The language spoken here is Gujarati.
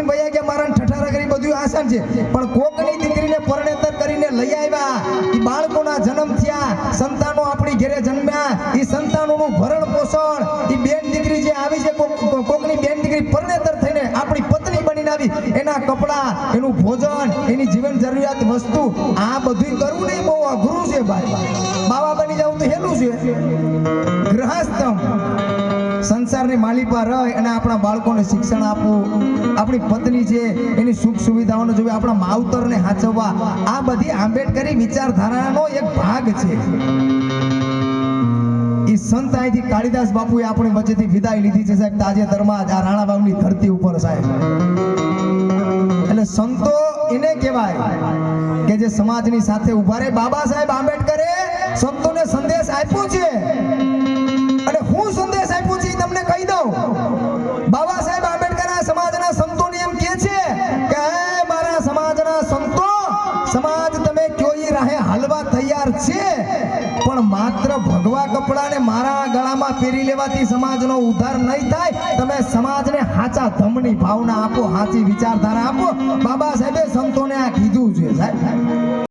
પરણીને ભૈયા કે મારા ઠઠારા કરી બધું આસાન છે. પણ કોકની દીકરીને પરણેતર કરીને લઈ આવ્યા. એ બાળકોના જન્મ થયા. સંતાનો આપણી ઘેરે જન્મ્યા. એ સંતાનોનું ભરણ પોષણ. એ બેન દીકરી જે આવી છે, કોક- કોક- કોકની બેન દીકરી પરણેતર થઈને આપણી પત્ની બનીને આવી. એના કપડાં, એનું ભોજન, એની જીવન જરૂરિયાત વસ્તુ, આ બધું કરવું નહીં બહુ અઘરું છે ભાઈ. બાવા બની જવું તો હેલું છે. ગ્રહસ્થમ સંસારની માલિપા રહી અને આપણા બાળકોને શિક્ષણ આપવું. આપણી પત્ની છે, એની સુખ સુવિધાઓને જોવી, આપણા માવતરને સાચવવા આ બધી આંબેડકરી વિચારધારાનો એક ભાગ છે. એ સંત અહીંથી કાળીદાસ બાપુએ આપણી વચ્ચેથી વિદાય લીધી છે સાહેબ, તાજેતરમાં જ આ રાણાવાવની ધરતી ઉપર સાહેબ. એટલે સંતો એને કહેવાય કે જે સમાજની સાથે ઊભા રહે. બાબા સાહેબ આંબેડકરે સંતોને સંદેશ આપ્યો છે. સમાજ તમે કયો રાહે હાલવા તૈયાર છે? પણ માત્ર ભગવા કપડાને મારા ગળામાં પહેરી લેવાથી સમાજનો ઉદ્ધાર નહીં થાય. તમે સમાજને હાચા ધમની ભાવના આપો, હાચી વિચારધારા આપો. બાબા સાહેબે સંતોને આ કીધું છે સાહેબ.